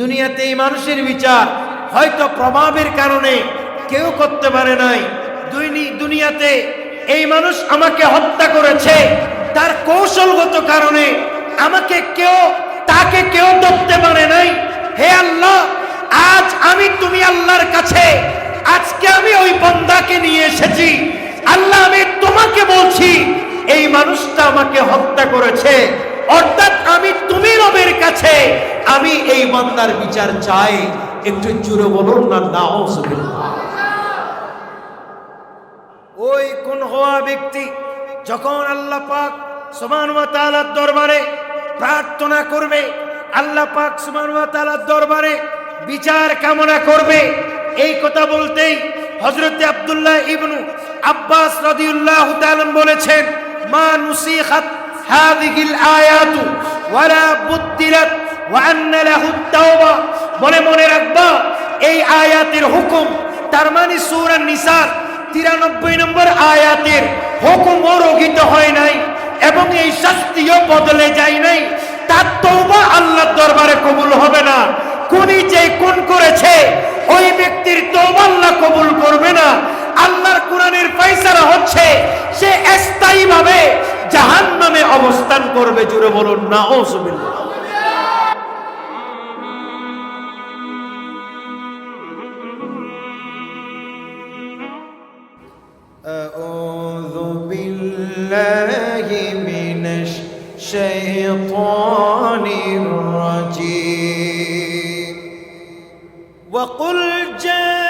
দুনিয়াতে এই মানুষের বিচার হয়তো প্রভাবের কারণে কেউ করতে পারে নাই। দুনিয়াতে এই মানুষ আমাকে হত্যা করেছে। তার কৌশলগত কারণে আমাকে কেউ তাকে কেউ ধরতে পারে নাই। হে আল্লাহ, আজ আমি তুমি আল্লাহর কাছে, আজকে আমি ওই বন্দাকে নিয়ে এসেছি। আল্লাহ, আমি তোমাকে বলছি, এই মানুষটা আমাকে হত্যা করেছে। অর্থাৎ আমি তুমি রবের কাছে, আমি এই বন্দার বিচার চাই। একটু জুড়ে বলুন না ওই কোন হওয়া ব্যক্তি যখন আল্লাহ পাক তাআলার দরবারে প্রার্থনা করবে, আল্লাহ পাক সুবহান ওয়া তাআলার দরবারে বিচার কামনা করবে, এই কথা বলতেই হযরত আব্দুল্লাহ ইবনু আব্বাস রাদিয়াল্লাহু তাআলা বলেছেন, মা নুসিখাত আয়াতু ওয়ালা বুদ্দিলাত ওয়া আন্না লাহু তাওবা। মনে মনে রাখবা, এই আয়াতের হুকুম, তার মানে সূরা নিসার তিরানব্বই নম্বর আয়াতের হুকুমও রহিত হয় নাই এবং এই শাস্তিও বদলে যায় নাই। তার তৌবা আল্লাহর দরবারে কবুল হবে না। কোনি যে কোন করেছে, ওই ব্যক্তির তৌবা আল্লাহ কবুল করবে না। আল্লাহর কোরআনের ফয়সালা হচ্ছে সে স্থায়ী ভাবে জাহান্নামে অবস্থান করবে জুড়ে বলুন না ও أعوذ بالله من الشيطان الرجيم وقل جاء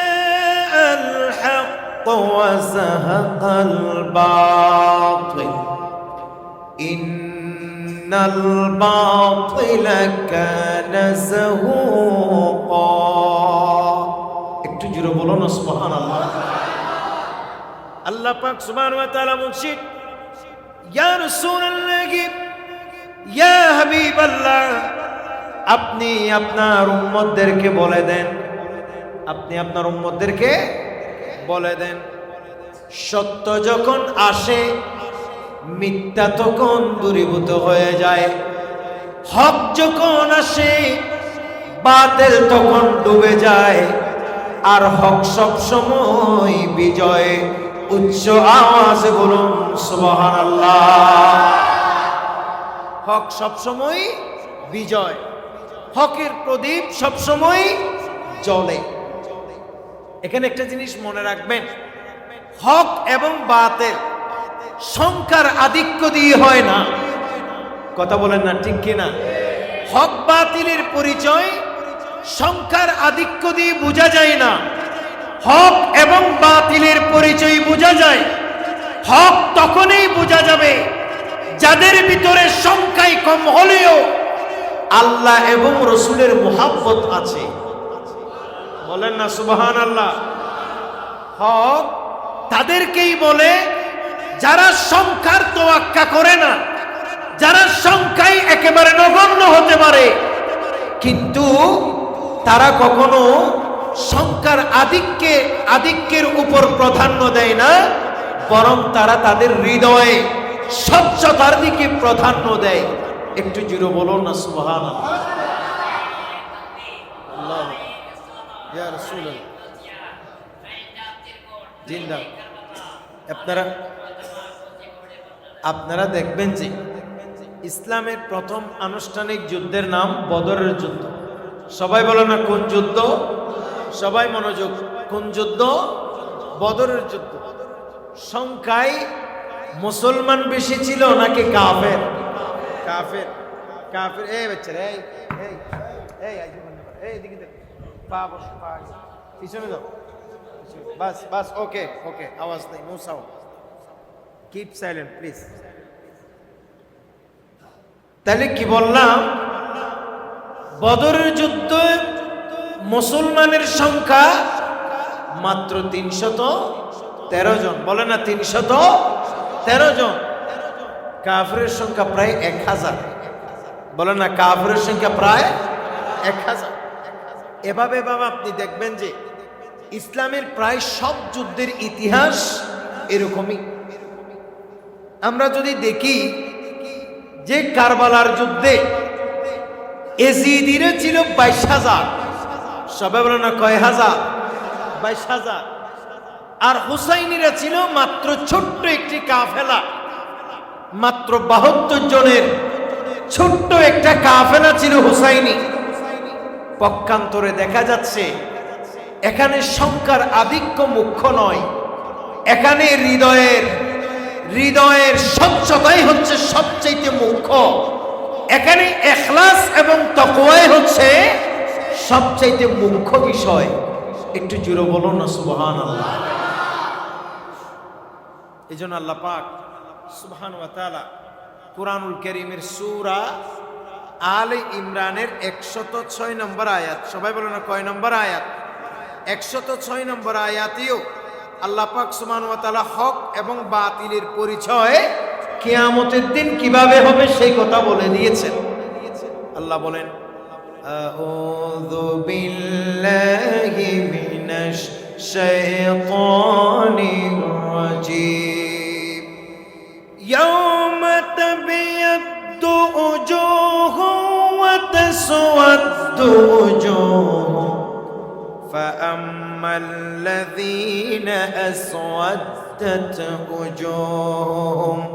الحق وزهق الباطل إن الباطل كان زهوقا একটু জুড়ে বলো না সুবহানাল্লাহ আল্লাহ পাক সুবহান ওয়া তাআলা বলছেন ইয়া রাসূলুল্লাহ ইয়া হাবিবাল্লাহ আপনি আপনার উম্মতদেরকে বলে দেন আপনি আপনার উম্মতদেরকে বলে দেন, সত্য যখন আসে, মিথ্যা তখন দূরীভূত হয়ে যায়। হক যখন আসে, বাতিল তখন ডুবে যায়। আর হক সব সময় বিজয়, উচ্চ আওয়াজে বলুন, সুবহানাল্লাহ। হক সব সময় বিজয়, হকের প্রদীপ সব সময় জ্বলে। এখানে একটা জিনিস মনে রাখবেন। হক এবং বাতের সংখ্যার আধিক্য দিয়ে হয় না। কথা বলেন না, ঠিক কিনা? হক বাতিলের পরিচয় সংখ্যার আধিক্য দিয়ে বোঝা যায় না। হক এবং বাতিলের পরিচয় বোঝা যায়। হক তখনই বোঝা যাবে যাদের ভিতরে সংখ্যায় কম হলেও আল্লাহ এবং রসুলের মোহাব্বত আছে। বলেন না সুবহান আল্লাহ হক তাদেরকেই বলে যারা সংখ্যার তোয়াক্কা করে না যারা সংখ্যায় একেবারে নগণ্য হতে পারে কিন্তু তারা কখনো সংখ্যার আধিক্যে আধিক্যের উপর প্রাধান্য দেয় না বরং তারা তাদের হৃদয়ে স্বচ্ছতার দিকে প্রাধান্য দেয়। একটু জিরো বলুন না সুবহান আল্লাহ ইয়া আপনারা আপনারা দেখবেন যে ইসলামের প্রথম আনুষ্ঠানিক যুদ্ধের নাম বদরের যুদ্ধ। সবাই বলো না কোন যুদ্ধ? সবাই মনোযোগ, কোন যুদ্ধ? বদরের যুদ্ধ। সংখ্যায় মুসলমান বেশি ছিল নাকি কাফের? কাফের। কাফের। এই বাচ্চারা, এই এই এই এই দিকে পা বস পা আগে। পিছনে দাও বাস বাস ওকে ওকে আওয়াজ নেই no sound keep silent please তাহলে কি বললাম? বদরের যুদ্ধ মুসলমানের সংখ্যা মাত্র তিনশত তেরো জন। বলে না তিনশত তেরো জন। কাফরের সংখ্যা প্রায় এক হাজার। বলে না কাফরের সংখ্যা প্রায় এক হাজার। এভাবে বাবা আপনি দেখবেন যে ইসলামের প্রায় সব যুদ্ধের ইতিহাস এরকমই। আমরা যদি দেখি যে কারবালার যুদ্ধে এজিদিরে ছিল বাইশ হাজার। সবে বলে না কয় হাজার? বাইশ হাজার। আর হুসাইনিরা ছিল মাত্র ছোট্ট একটি কাফেলা। মাত্র বাহাত্তর জনের ছোট্ট একটা কাফেলা ছিল হুসাইনি। পক্ষান্তরে দেখা যাচ্ছে, এখানে সংখ্যার আধিক্য মুখ্য নয়, এখানে হৃদয়ের হৃদয়ের স্বচ্ছতাই হচ্ছে সবচেয়ে মুখ্য। এখানে এখলাস এবং তকওয়াই হচ্ছে সবচাইতে মুখ্য বিষয়। একটু জুড়ে বলুন না সুবহান আল্লাহ এই জন্য আল্লাহ পাক সুবহান ওয়া তাআলা কুরআনুল কারীমের সূরা আলে ইমরানের একশত ছয় নম্বর আয়াত। সবাই বলেন না কয় নম্বর আয়াত? একশত ছয় নম্বর আয়াতিও আল্লাহ পাক সুমান হক এবং বাতিলের পরিচয় কেয়ামতের দিন কীভাবে হবে সেই কথা বলে দিয়েছেন। আল্লাহ বলেন শৈতানির রাজিম। ইয়াউমা তাবিয়াত وجوه وتسود وجوه فأما الذين أسودت وجوههم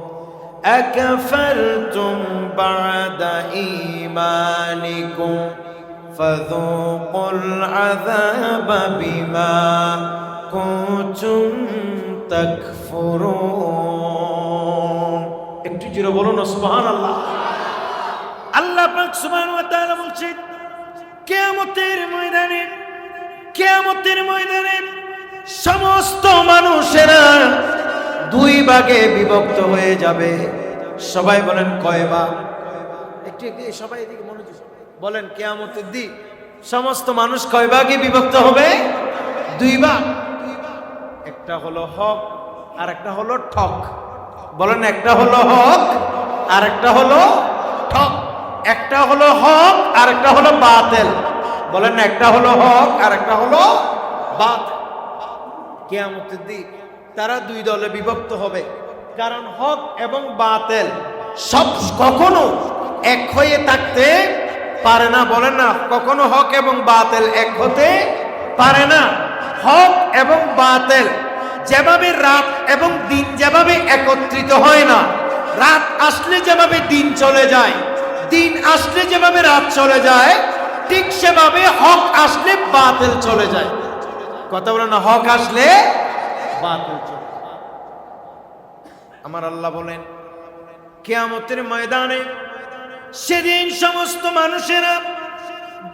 أكفرتم بعد إيمانكم فذوقوا العذاب بما كنتم تكفرون একটু জোরে বলুন সুবহানাল্লাহ আল্লাহ পাক সুবহানাহু ওয়া তাআলা বলছেন কিয়ামতের ময়দানে কিয়ামতের ময়দানে সমস্ত মানুষেরা দুই ভাগে বিভক্ত হয়ে যাবে। সবাই বলেন কয় ভাগ? একটু সবাই এদিকে মনোযোগ বলেন কেয়ামতের দিক সমস্ত মানুষ কয় ভাগে বিভক্ত হবে? দুই ভাগ। একটা হলো হক আর একটা হলো ঠক। বলেন একটা হলো হক আর একটা হলো ঠক। একটা হলো হক আর একটা হলো বাতেল। বলেন একটা হলো হক আর একটা হলো বাতেল। কেয়ামতের দিক তারা দুই দলে বিভক্ত হবে। কারণ হক এবং বাতেল সব কখনো এক হয়ে থাকতে পারে না। বলেন না, কখনো হক এবং বাতেল এক হতে পারে না। হক এবং বাতেল যেভাবে রাত এবং দিন যেভাবে একত্রিত হয় না, রাত আসলে যেভাবে দিন চলে যায় দিন আসলে যেভাবে রাত চলে যায়, ঠিক সেভাবে হক আসলে বাতেল চলে যায়। কথা বলে না, হক আসলে বাতিল চলে আমার আল্লাহ বলেন, কেয়ামতের ময়দানে সেদিন সমস্ত মানুষেরা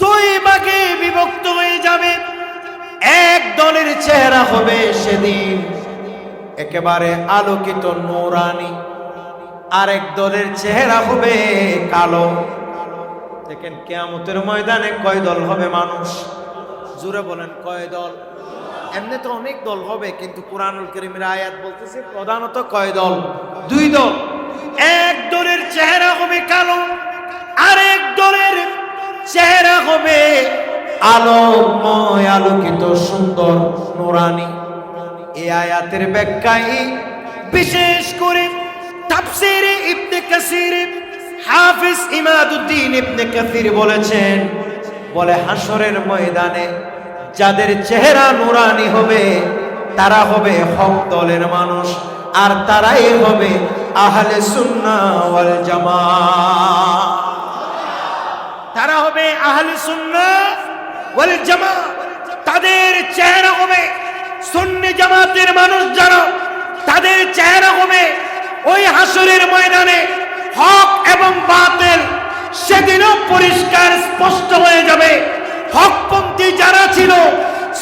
দুই ভাগে বিভক্ত হয়ে যাবে। এক দলের চেহারা হবে সেদিন। একেবারে আলোকিত নোরানি। আরেক দলের চেহারা হবে কালো। দেখেন কেয়ামতের ময়দানে কয় দল হবে মানুষ? জুড়ে বলেন, কয় দল? এমনি তো অনেক দল হবে, কিন্তু কোরআনুল করিমের আয়াত বলতেছে প্রধানত কয় দল? দুই দল। এক দলের চেহারা হবে কালো, আরেক দলের চেহারা হবে আলোময় আলোকিত, সুন্দর, নোরানি। এই আয়াতের ব্যাখ্যায় বিশেষ করে তাফসিরে ইবনে কাসির হাফিজ ইমাদুদ্দিন ইবনে কাসির বলেছেন, বলে হাসরের ময়দানে যাদের চেহারা নুরানি হবে, তারা হবে হক দলের মানুষ, আর তারাই হবে আহলে সুন্না ওয়াল জামা। তারা হবে আহলে সুন্না ওয়াল জামা। তাদের চেহারা হবে সুন্নি জামাতের মানুষ যারা, তাদের চেহারা হবে ওই হাসরের ময়দানে হক এবং বাতিল সেদিনও পরিষ্কার স্পষ্ট হয়ে যাবে। হকপন্থী যারা ছিল,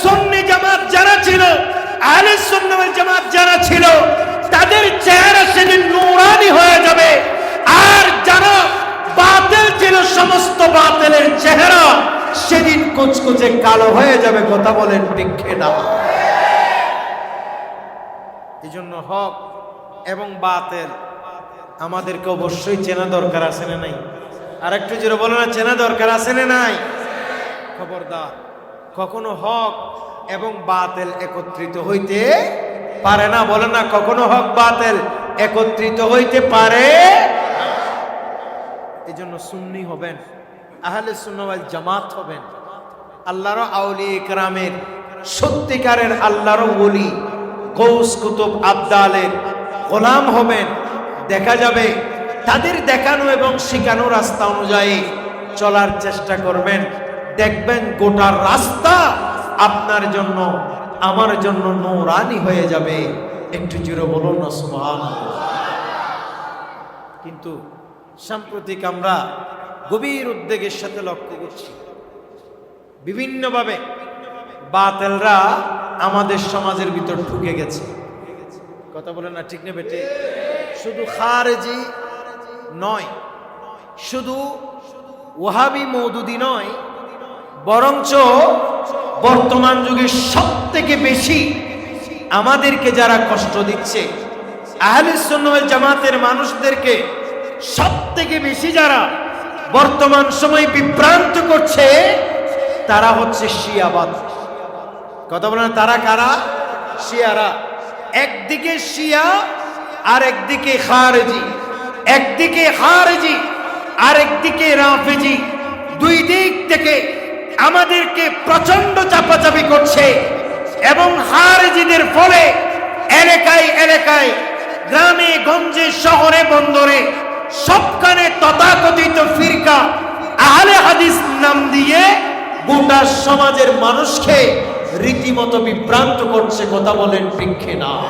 সুন্নি জামাত যারা ছিল, আহলে ওয়াল জামাত যারা ছিল, তাদের চেহারা সেদিন নুরানি হয়ে যাবে। আর যারা বাতিল ছিল, সমস্ত বাতিলের চেহারা সেদিন কুচকুচে কালো হয়ে যাবে, কথা বলেন ঠিক না এই জন্য হক এবং বাতেল আমাদেরকে অবশ্যই চেনা দরকার আছে না নাই? আর একটু জোরে বলো না, চেনা দরকার আছে না নাই? খবরদার, কখনো হক এবং বাতেল একত্রিত হইতে পারে না। বলে না, কখনো হক, বাতেল একত্রিত হইতে পারে? এই জন্য সুন্নি হবেন, আহলে সুন্নাওয়াল জামাত হবেন। আল্লাহর আউলি ইকরামের, সত্যিকারের আল্লাহর বলি গৌস কুতুব আবদালের গোলাম হবেন, দেখা যাবে। তাদের দেখানো এবং শেখানো রাস্তা অনুযায়ী চলার চেষ্টা করবেন। দেখবেন গোটা রাস্তা আপনার জন্য, আমার জন্য নৌরানি হয়ে যাবে। একটু জুড়ে বলুন না, সুবহানাল্লাহ। কিন্তু সাম্প্রতিক আমরা গভীর উদ্বেগের সাথে লক্ষ্য করছি। বিভিন্নভাবে বাতেলরা আমাদের সমাজের ভিতর ঢুকে গেছে। কথা বলে না, ঠিক না বেটে? শুধু খারেজি নয়, শুধু ওহাবি মৌদুদি নয়, বরঞ্চ বর্তমান যুগে সব থেকে বেশি আমাদেরকে যারা কষ্ট দিচ্ছে, আহলে জামাতের মানুষদেরকে সব থেকে বেশি যারা বর্তমান সময় বিভ্রান্ত করছে, তারা হচ্ছে শিয়াবাদ কথা বলেন তারা কারা? শিয়ারা। একদিকে শিয়া আর একদিকে খারেজি। একদিকে খারেজি আর একদিকে রাফেজি। দুই দিক থেকে আমাদেরকে প্রচণ্ড চাপাচাপি করছে এবং হারেজিদের ফলে এলাকায় এলাকায়, গ্রামে, গঞ্জে, শহরে, বন্দরে সবখানে তথাকথিত ফিরকা, আহলে হাদিস নাম দিয়ে গোটা সমাজের মানুষকে রীতিমতো বিভ্রান্ত করছে, কথা বলেন পিক্ষে না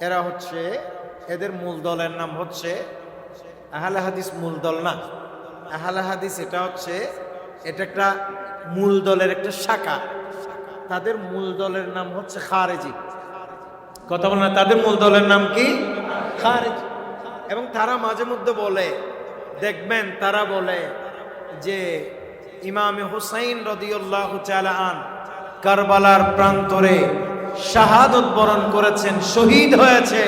এরা হচ্ছে, এদের মূল দলের নাম হচ্ছে আহলে হাদিস মূল দল না। আহলে হাদিস এটা হচ্ছে, এটা একটা মূল দলের একটা শাখা। তাদের মূল দলের নাম হচ্ছে খারেজি। কথা বলে তাদের মূল দলের নাম কি? খারেজি। এবং তারা মাঝে মধ্যে বলে, দেখবেন তারা বলে যে ইমামে হুসাইন রদিউল্লাহ আন কারবালার প্রান্তরে শাহাদত বরণ করেছেন শহীদ হয়েছে।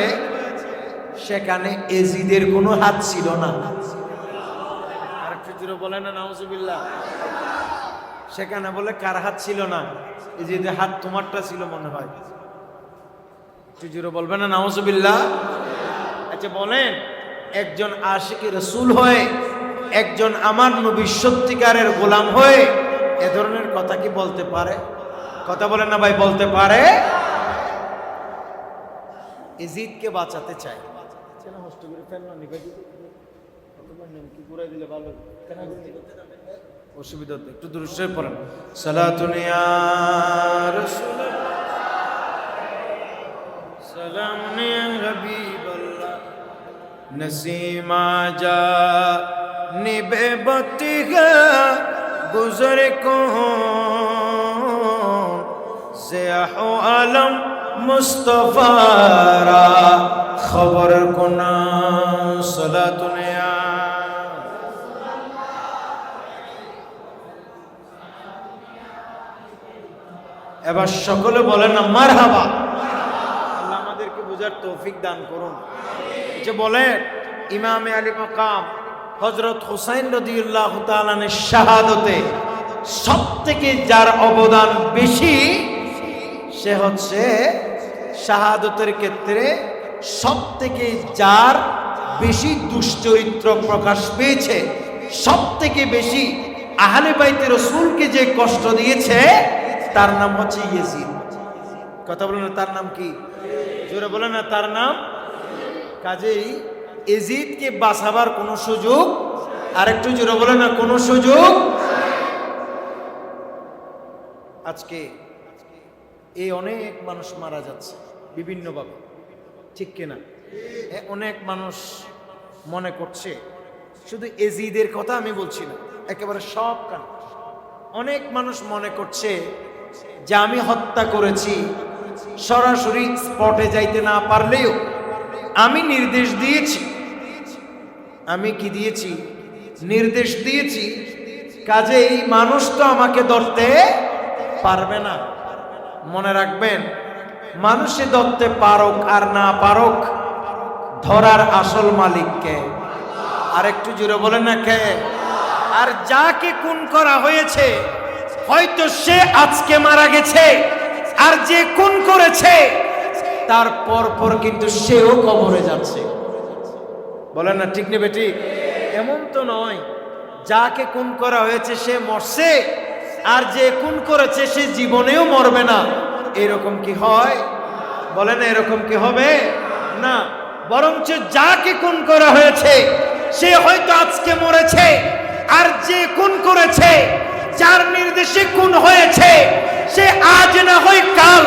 সেখানে এজিদের কোনো হাত ছিল না। বলে না নাউজুবিল্লাহ। সেখানে বলে কার হাত ছিল না? এজিদের হাত তোমারটা ছিল মনে হয়। জোরে বলবে না নাউজুবিল্লাহ? আচ্ছা বলেন একজন আশিকি রসুল হয়ে একজন আমার নবী সত্যিকারের গোলাম হয়ে এ ধরনের কথা কি বলতে পারে? কথা বলেন না ভাই, বলতে পারে। ইজিদকে বাঁচাতে চাই। অসুবিধা একটু দূরে পড়েন। সালাতুনিয়া সালাম নসীমা যা নিবে বতিগা গুজর জিয়াহ আলম মুস্তফারা খবর কোনা সলাতুনিয়া এবার সকলে বলেন না মার হাবা আল্লাহ আমাদেরকে বোঝার তৌফিক দান করুন। যে বলেন, ইমামে আলী মকাম হজরত হুসাইন রদিউল্লাহ তালানের শাহাদতে সব থেকে যার অবদান বেশি, সে হচ্ছে শাহাদতের ক্ষেত্রে সব থেকে যার বেশি দুশ্চরিত্র প্রকাশ পেয়েছে সব থেকে বেশি আহলে বাইতে রসুলকে যে কষ্ট দিয়েছে, তার নাম হচ্ছে ইয়েজিদ। কথা বলেন না, তার নাম কি? জোরে বলে না, তার নাম? কাজেই এজিদকে বাঁচাবার কোনো সুযোগ? আর একটু জোরে বলে না, কোনো সুযোগ? আজকে এই অনেক মানুষ মারা যাচ্ছে, বিভিন্নভাবে। ঠিক কিনা? অনেক মানুষ মনে করছে, শুধু এজিদের কথা আমি বলছি না, একেবারে সব কান অনেক মানুষ মনে করছে যে আমি হত্যা করেছি, সরাসরি স্পটে যাইতে না পারলেও আমি নির্দেশ দিয়েছি। আমি কি দিয়েছি? নির্দেশ দিয়েছি। কাজেই মানুষ তো আমাকে ধরতে পারবে না। মনে রাখবেন মানুষে ধরতে পারক আর না পারক, ধরার আসল মালিককে। আর একটু জুড়ে বলেন না কে? আর যাকে খুন করা হয়েছে, হয়তো সে আজকে মারা গেছে। আর যে খুন করেছে, তার পর পর কিন্তু সেও কবরে যাচ্ছে। বলেন না, ঠিক নেবে ঠিক এমন তো নয়, যাকে খুন করা হয়েছে সে মরছে, আর যে খুন করেছে সে জীবনেও মরবে না। এরকম কি হয়? বলেন এরকম কি হবে? না, বরঞ্চ যাকে খুন করা হয়েছে, সে হয়তো আজকে মরেছে, আর যে খুন করেছে, যার নির্দেশে খুন হয়েছে, সে আজ না হয় কাল,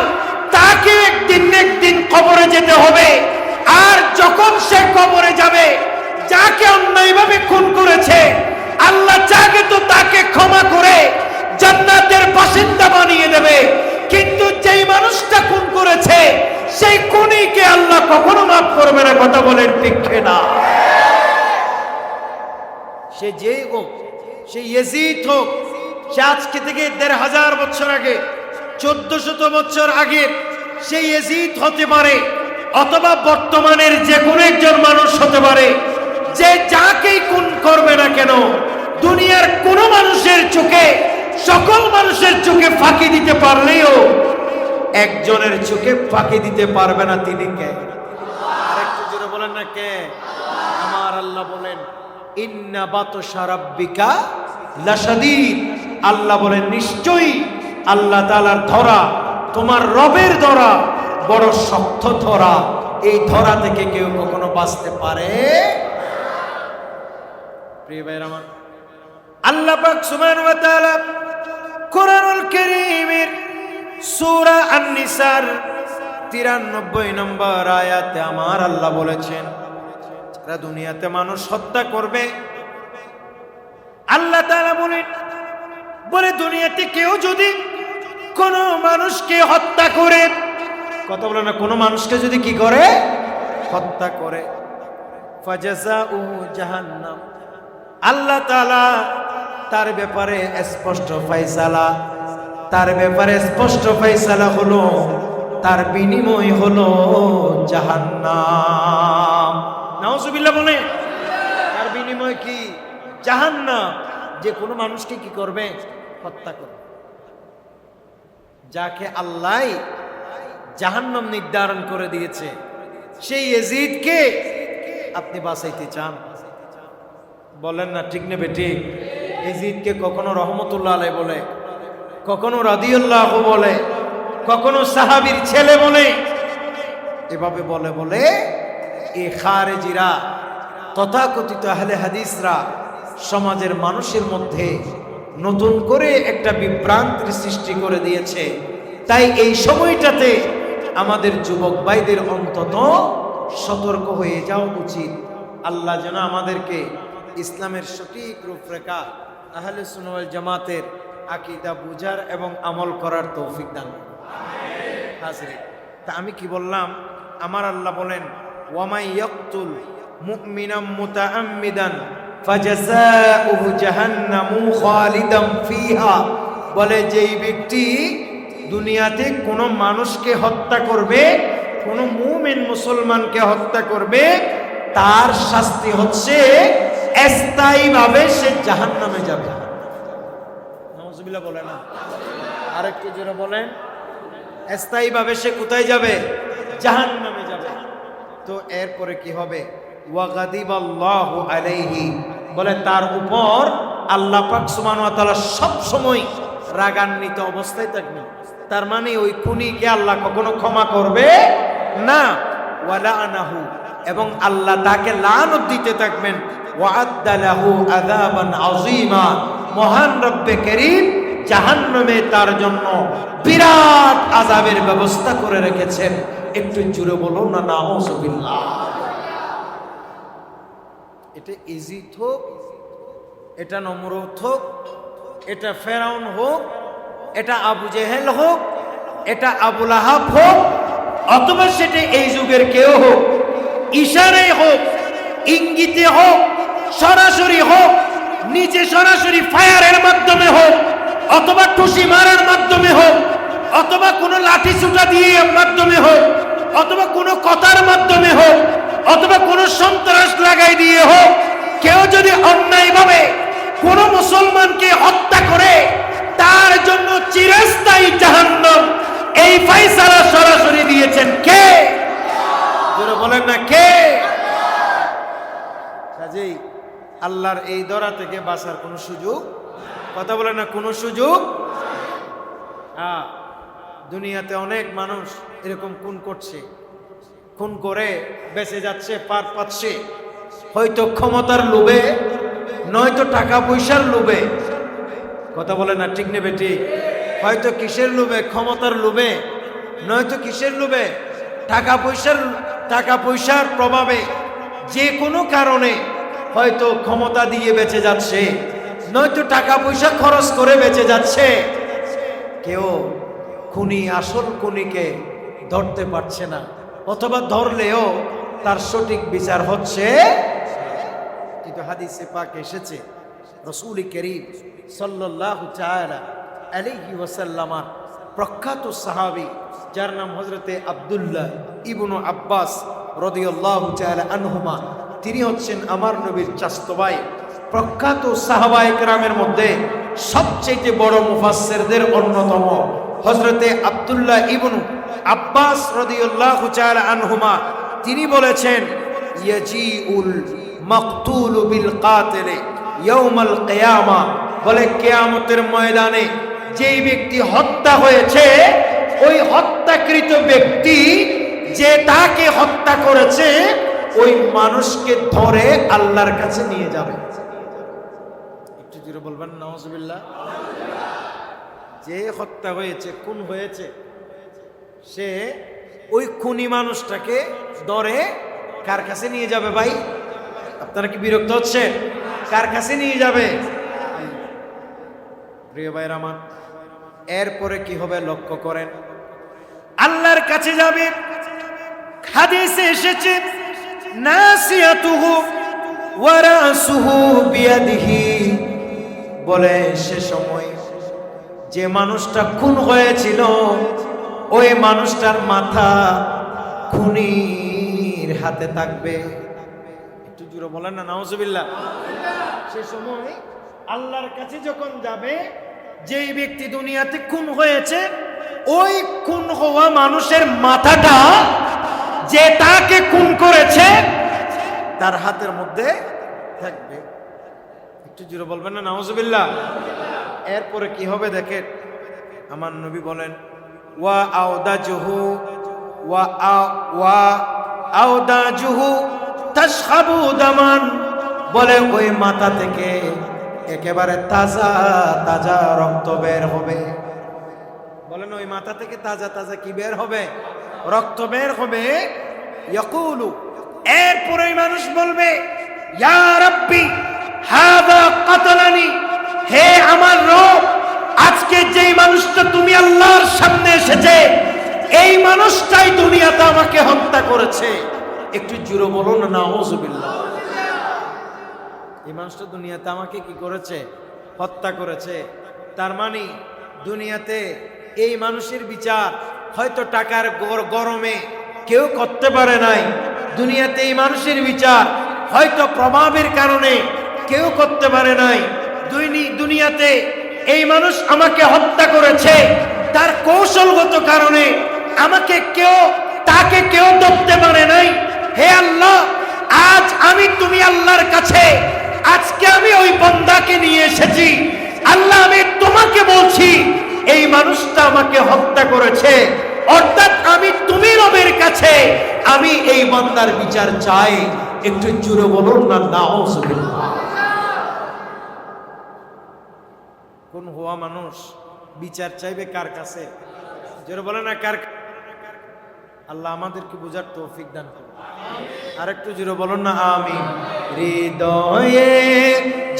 তাকে একদিন একদিন কবরে যেতে হবে। যখন সে কবরে যাবে, যাকে অন্যায়ভাবে খুন করেছে, আল্লাহ যাকে তো তাকে ক্ষমা করে জান্নাতের বাসিন্দা বানিয়ে দেবে। কিন্তু যেই মানুষটা খুন করেছে, সেই খুনিকে আল্লাহ কখনো মাফ করবে না, কথা বলেন ঠিক না সে যেই হোক, সে ইয়েজিদ হোক, সে আজকে থেকে দেড় হাজার বছর আগে চোদ্দ শত বছর আগে, সে ইয়েজিদ হতে পারে। অথবা বর্তমানের যে কোনো একজন মানুষ হতে পারে, যে যাকেই কোন করবে না কেন, দুনিয়ার কোন মানুষের চোখে, সকল মানুষের চোখে ফাঁকি দিতে পারলেও একজনের চোখে ফাঁকি দিতে পারবে না তিনি কে? আরেকটু বলেন না কে? আমার আল্লাহ বলেন, ইন্না বাতশা রাব্বিকা লাশাদীদ। আল্লাহ বলেন, নিশ্চয়ই আল্লাহ তাআলার ধরা তোমার রবের ধরা। বড় শক্ত ধরা। এই ধরা থেকে কেউ কখনো বাঁচতে পারে? আল্লাহ তাআলা কোরআনুল কারীমের সূরা আন-নিসার 93 নম্বর আয়াতে আমার আল্লাহ বলেছেন দুনিয়াতে মানুষ হত্যা করবে, আল্লাহ তাআলা বলেন বলে দুনিয়াতে কেউ যদি কোন মানুষকে হত্যা করে কথা বলে না, কোনো মানুষকে যদি কি করে? হত্যা করে। জাহান্নাম। আল্লাহ তাআলা তার ব্যাপারে স্পষ্ট ফাইসালা তার ব্যাপারে স্পষ্ট ফয়সালা হলো, তার বিনিময় হলো জাহান্নাম। বলে তার বিনিময় কি? জাহান্নাম। যে কোনো মানুষকে কি করবে? হত্যা করবে। যাকে আল্লাহ জাহান্নাম নির্ধারণ করে দিয়েছে। সেই এজিদকে আপনি বাঁচাইতে চান। বলেন না, ঠিক নেবে ঠিক এজিদকে কখনো রহমতুল্লাহ আলাই বলে, কখনো রাদিউল্লাহ বলে, কখনো সাহাবীর ছেলে বলে। এভাবে বলে বলে এ খারেজিরা, তথাকথিত আহলে হাদিসরা সমাজের মানুষের মধ্যে নতুন করে একটা বিভ্রান্তির সৃষ্টি করে দিয়েছে। তাই এই সময়টাতে আমাদের যুবক ভাইদের অন্তত সতর্ক হয়ে যাওয়া উচিত। আল্লাহ যেন আমাদেরকে ইসলামের সঠিক রূপরেখা, আহলে সুনওয়াল জামাতের আকিদা বুঝার এবং আমল করার তৌফিক দান। হাজির, তা আমি কি বললাম? আমার আল্লাহ বলেন, ওয়ামাই ইয়াকতুল মুতাআম্মিদান ফাজাযাউহু জাহান্নামু খালিদাম ফিহা। বলে, যেই ব্যক্তি দুনিয়াতে কোনো মানুষকে হত্যা করবে, কোন মুমিন মুসলমানকে হত্যা করবে, তার শাস্তি হচ্ছে স্থায়ীভাবে সে জাহান্নামে যাবে। নওয়াজুবিল্লাহ বলে না। আরেকটু জোরে বলেন। স্থায়ীভাবে সে কোথায় যাবে? জাহান নামে যাবে। তো এরপরে কি হবে? ওয়াগাদিবাল্লাহু আলাইহি। বলে তার উপর আল্লাহ পাক সুবহানাহু ওয়া তাআলা সব সময় রাগান্বিত অবস্থায় থাকবেন। তার মানে ওই খুনিকে আল্লাহ কখনো ক্ষমা করবে না। ওয়ালা আনাহু এবং আল্লাহ তাকে লানত দিতে থাকবেন। ওয়াদ্দালাহু আযাবান আযীমা, মহান রব্বে করিম জাহান্নামে তার জন্য বিরাট আজাবের ব্যবস্থা করে রেখেছেন। একটু জুড়ে বলো না, নাউজুবিল্লাহ। এটা ইজিত হোক, এটা নমরুদ হোক, এটা ফেরাউন হোক এটা আবু জেহেল হোক, এটা আবুল আহাব হোক, অথবা সেটা এই যুগের কেউ হোক, ইশারায় হোক, ইঙ্গিতে হোক, সরাসরি হোক, নিচে সরাসরি ফায়ারের মাধ্যমে হোক, অথবা টুসি মারার মাধ্যমে হোক, অথবা কোনো লাঠি ছুটা দিয়ে মাধ্যমে হোক, অথবা কোনো কথার মাধ্যমে হোক, অথবা কোনো সন্ত্রাস লাগাই দিয়ে হোক, কেউ যদি অন্যায়ভাবে কোনো মুসলমানকে হত্যা করে তার জন্য চিরস্থায়ী জাহান্নাম। এই ফাইসালা সরাসরি দিয়েছেন কে? বলেন না, কে? কাজেই আল্লাহর এই দরা থেকে বাঁচার কোনো সুযোগ? কথা বলে না, কোনো সুযোগ? হ্যাঁ দুনিয়াতে অনেক মানুষ এরকম খুন করছে। খুন করে বেঁচে যাচ্ছে, পার পাচ্ছে। হয়তো ক্ষমতার লোভে, নয়তো টাকা পয়সার লোভে। কথা বলে না, ঠিক নেবে ঠিক হয়তো কিসের লোভে, ক্ষমতার লোভে, নয়তো কিসের লোভে, টাকা পয়সার টাকা পয়সার প্রভাবে, যে কোনো কারণে হয়তো ক্ষমতা দিয়ে বেঁচে যাচ্ছে, নয়তো টাকা পয়সা খরচ করে বেঁচে যাচ্ছে। কেউ খুনি, আসল খুনিকে ধরতে পারছে না, অথবা ধরলেও তার সঠিক বিচার হচ্ছে। কিন্তু হাদিসে পাক এসেছে রসুল করিম আলাইহি প্রখ্যাত সাহাবী, যার নাম হযরতে আব্দুল্লাহ ইবনু আব্বাস রাদিয়াল্লাহু তাআলা আনহুমা, তিনি হচ্ছেন আমার নবীর চাস্তো ভাই। প্রখ্যাত সাহাবাই গ্রামের মধ্যে সবচেয়ে বড় মুফাসসিরদের অন্যতম হযরতে আব্দুল্লাহ ইবনু আব্বাস রাদিয়াল্লাহু তাআলা আনহুমা। তিনি বলেছেন ইয়াজি উল মাকতুল বিল কাতিল। ইয়াউমাল কিয়ামা। বলে কিয়ামতের ময়দানে যেই ব্যক্তি হত্যা হয়েছে, ওই হত্যাকৃত ব্যক্তি যে তাকে হত্যা করেছে, ওই মানুষকে ধরে আল্লাহর কাছে নিয়ে যাবে। একটু জোরে বলবেন নওয়াজবিল্লাহ যে হত্যা হয়েছে, খুন হয়েছে, সে ওই খুনি মানুষটাকে ধরে কার কাছে নিয়ে যাবে ভাই? আপনারা কি বিরক্ত হচ্ছে কার কাছে নিয়ে যাবে? প্রিয় ভাইয়ের আমার, এরপরে কি হবে লক্ষ্য করেন। আল্লাহর কাছে যাবে, হাদিসে এসেছে, নাসিয়াতুহু ওয়ারাসুহু বিয়াদিহি। বলে সে সময়, যে মানুষটা খুন হয়েছিল, ওই মানুষটার মাথা খুনির হাতে থাকবে। একটু বলেন না, নাউজুবিল্লাহ। সে সময় আল্লাহর কাছে যখন যাবে, যেই ব্যক্তি দুনিয়াতে খুন হয়েছে, ওই খুন হওয়া মানুষের মাথাটা যে তাকে খুন করেছে, তার হাতের মধ্যে থাকবে। একটু জুড়ে বলবেন না, নাউজুবিল্লাহ। এরপরে কি হবে দেখেন, আমার নবী বলেন, ওয়া আওদা জুহু ওয়া আওদা জুহু তাসহাবু দামান। বলে, ওই মাথা থেকে একেবারে তাজা তাজা রক্ত বের হবে। বলেন, ওই মাথা থেকে তাজা তাজা কি বের হবে? রক্ত বের হবে। ইয়াকুলু এরপরে মানুষ বলবে, ইয়া রাব্বি হাদা কাতালানি, হে আমার রব, আজকে যেই মানুষটা তুমি আল্লাহর সামনে এসেছে, এই মানুষটাই দুনিয়াতে আমাকে হত্যা করেছে। একটু জুড়ে বলুন না, নাউজুবিল্লাহ। এই মানুষটা দুনিয়াতে আমাকে কি করেছে? হত্যা করেছে। তার মানে দুনিয়াতে এই মানুষের বিচার হয়তো টাকার গর- গরমে কেউ করতে পারে নাই। দুনিয়াতে এই মানুষের বিচার হয়তো প্রভাবের কারণে কেউ করতে পারে নাই। দুনিয়াতে এই মানুষ আমাকে হত্যা করেছে। তার কৌশলগত কারণে আমাকে কেউ, তাকে কেউ ধরতে পারে নাই। হে আল্লাহ, আজ আমি তুমি আল্লাহর কাছে, আজকে আমি ওই বন্দাকে নিয়ে এসেছি। আল্লাহ, আমি তোমাকে বলছি, এই মানুষটা আমাকে হত্যা করেছে। অর্থাৎ আমি তুমি রবের কাছে, আমি এই বন্দার বিচার চাই। একটু জুড়ে বলুন না, নাউজুবিল্লাহ। কোন হওয়া মানুষ বিচার চাইবে কার কাছে? জোরে বলে না, কার আল্লাহ আমাদেরকে বোঝার তৌফিক দান করুন। আরেকটু জুড়ে বলুন না আমি হৃদয়ে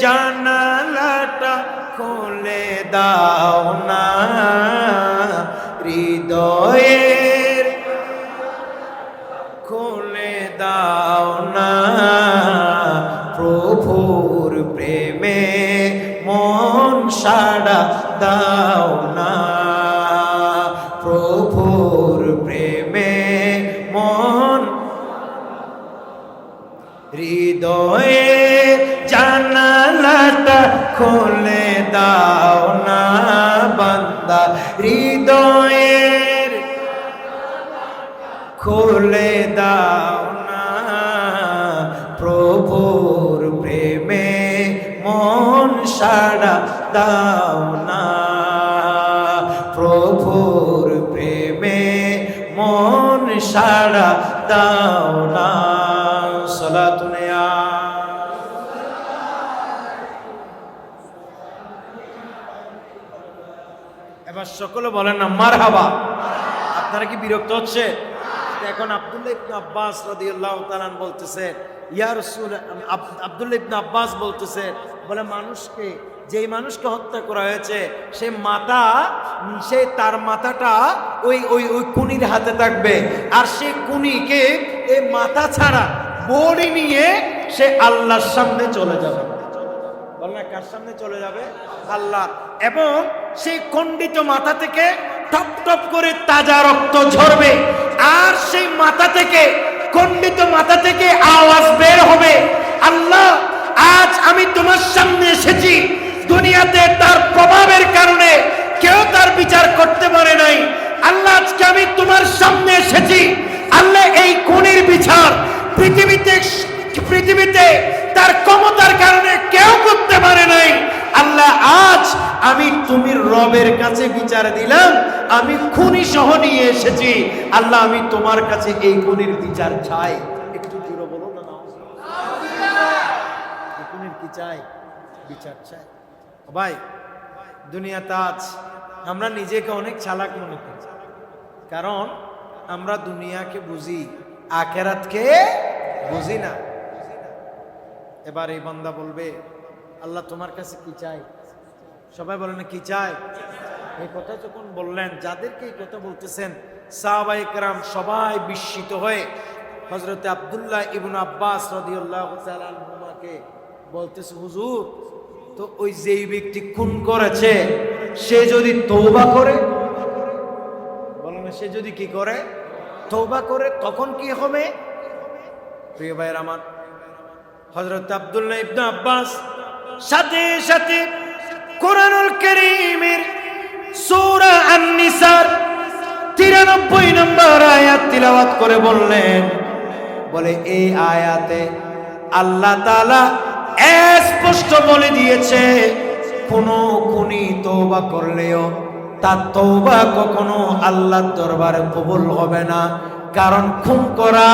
জানালাটা খুলে দাও না। হৃদয়ের সারা দাও না। প্রভুর প্রেমে মন সারা দাও না। এবার সকলে বলেন না মার হাবা আপনারা কি বিরক্ত হচ্ছে? এখন আব্দুল্লাহ আব্বাস রাদিয়াল্লাহু তাআলা বলতেছে ইয়া রাসূল, আব- আব্দুল্লাহ ইবনে আব্বাস বলতেছে, বলে, মানুষকে, যেই মানুষকে হত্যা করা হয়েছে, সে মাথা সে তার মাথাটা ওই ওই ওই কুনির হাতে থাকবে। আর সে কুনিকে এই মাথা ছাড়া বড়ি নিয়ে সে আল্লাহর সামনে চলে যাবে। বল না, কার সামনে চলে যাবে? আল্লাহ। এবং সেই খণ্ডিত মাথা থেকে টপ টপ করে তাজা রক্ত ঝরবে। আর সেই মাথা থেকে খণ্ডিত মাথা থেকে আওয়াজ বের হবে। আল্লাহ, আজ আমি তোমার সামনে এসেছি। দুনিয়াতে তার প্রভাবের কারণে কেউ তার বিচার করতে পারে নাই। আল্লাহ, আজকে আমি তোমার সামনে এসেছি। আল্লাহ, এই খুনির বিচার পৃথিবীতে পৃথিবীতে তার ক্ষমতার কারণে কেউ করতে পারে নাই। আল্লাহ, আজ আমি তুমি রবের কাছে বিচার দিলাম, আমি খুনি সহ নিয়ে এসেছি। আল্লাহ, আমি তোমার কাছে এই খুনির বিচার চাই। একটু জোরে বলো না খুনির কি চাই? বিচার চাই। ভাই, দুনিয়াতে আজ আমরা নিজেকে অনেক চালাক মনে করি। কারণ আমরা দুনিয়াকে বুঝি, আখেরাতকে বুঝি না। এবার এই বান্দা বলবে আল্লাহ তোমার কাছে কি চাই সবাই বলে না, কি চাই এই কথা যখন বললেন, যাদেরকে এই কথা বলতেছেন সাহাবাই কেরাম সবাই বিস্মিত হয়ে হজরতে আবদুল্লাহ ইবন আব্বাস রদিউল্লাহ হুমাকে বলতেছে, হুজুর, তো ওই যেই ব্যক্তি খুন করেছে, সে যদি তৌবা করে? বলো না, সে যদি কি করে? তৌবা করে, তখন কি হবে? প্রিয় ভাইয়ের আমার হজরত আব্দুল্লাহ ইবনে আব্বাস সাথে সাথে কোরআনুল করিমের সূরা আন-নিসার 93 নম্বর আয়াত তিলাওয়াত করে বললেন, বলে এই আয়াতে আল্লাহ তাআলা স্পষ্ট বলে দিয়েছে, কোন খুনি তওবা করলেও তার তওবা কখনো আল্লাহর দরবারে কবুল হবে না। কারণ খুন করা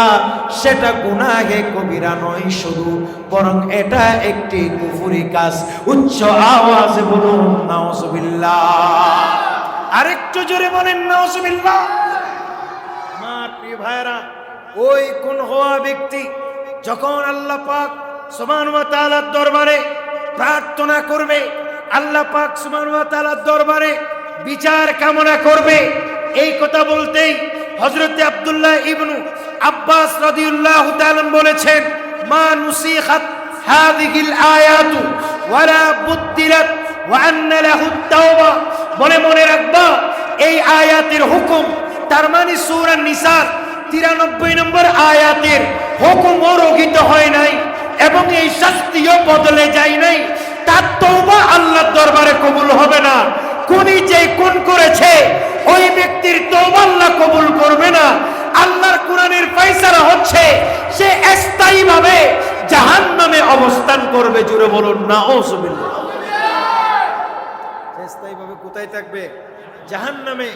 সেটা গুনাহে কবিরা নয় শুধু, বরং এটা একটি কুফুরি কাজ। উচ্চ আওয়াজে বলুন, নাউজুবিল্লাহ। আরেকটু জোরে বলেন, নাউজুবিল্লাহ। আমার প্রিয় ভাইরা ওই কোন হওয়া ব্যক্তি যখন আল্লাহ পাক সুবহানাহু ওয়া তাআলার দরবারে প্রার্থনা করবে, আল্লাহ পাক সুবহানাহু ওয়া তাআলার দরবারে বিচার কামনা করবে, এই কথা বলতেই হযরতে আব্দুল্লাহ ইবনু আব্বাস রাদিয়াল্লাহু তাআলা বলেছেন, মা নুসিখাত হাযিহিল আয়াতু ওয়ালা বুদ্দিলাত ওয়া আন্না লাহু তাওবা বলে মনে রাখবা, এই আয়াতের হুকুম, তার মানে সূরা নিসার তিরানব্বই নম্বর আয়াতের হুকুমও রহিত হয় নাই এবং এই শাস্তিও বদলে যায় নাই। তার তৌবা আল্লাহর দরবারে কবুল হবে না। কোনি যে খুন করেছে, ওই ব্যক্তির তোমাল্লা কবুল করবে না। আল্লাহর কোরআনের ফয়সালা হচ্ছে, সে স্থায়ীভাবে জাহান্নামে অবস্থান করবে। জুড়ে বলুন না ও স্থায়ীভাবে কোথায় থাকবে? জাহান্নামে